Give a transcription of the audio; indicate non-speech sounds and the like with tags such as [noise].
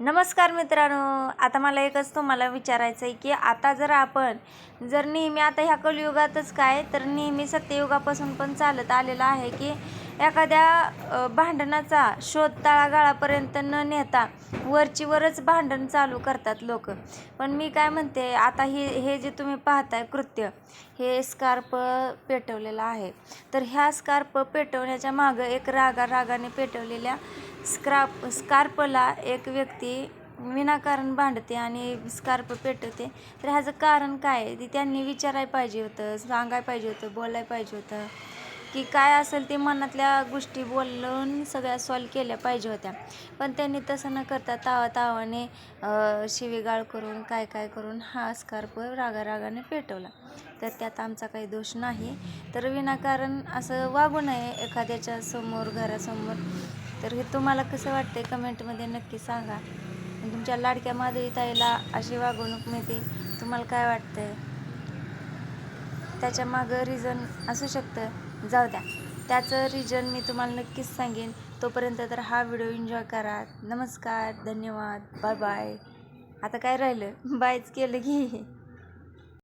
नमस्कार मित्रांनो. आता मला एकच तुम्हाला विचारायचं आहे की आता जर आपण जर नेहमी आता ह्या कलयुगातच काय तर नेहमी सत्ययुगापासून पण चालत आलेलं आहे की एखाद्या भांडणाचा शोध तळागाळापर्यंत न नेता वरची वरच भांडण चालू करतात लोक. पण मी काय म्हणते आता हे हे जे तुम्ही पाहताय कृत्य हे स्कार्प पेटवलेलं आहे. तर ह्या स्कार्प पेटवण्याच्या मागं एक रागा रागाने पेटवलेल्या स्क्राप स्कार्पला एक व्यक्ती विनाकारण भांडते आणि स्कार्प पेटवते. तर ह्याचं कारण काय? आहे ते त्यांनी विचारायला पाहिजे होतं सांगायला पाहिजे होतं बोलायला पाहिजे होतं. की काय असेल ते मनातल्या गोष्टी बोलून सगळ्या सॉल्व केल्या पाहिजे होत्या. पण त्यांनी तसं न करता तावा तावाने शिवीगाळ करून काय काय करून हा स्कार्प रागा रागाने पेटवला. तर त्यात आमचा काही दोष नाही. तर विनाकारण असं वागू नये एखाद्याच्या समोर घरासमोर. तर हे तुम्हाला कसं वाटतंय? कमेंटमध्ये नक्की सांगा. तुमच्या लाडक्या माधवी ताईला अशी वागवणूक मिळते. तुम्हाला काय वाटतंय? त्याच्या मागं रिझन असू शकतं. जाऊ द्या. त्याचं रिजन मी तुम्हाला नक्कीच सांगेन. तोपर्यंत तर हा व्हिडिओ एन्जॉय करा. नमस्कार धन्यवाद. बाय बाय आता काय राहिलं? [laughs] बायच केलं की.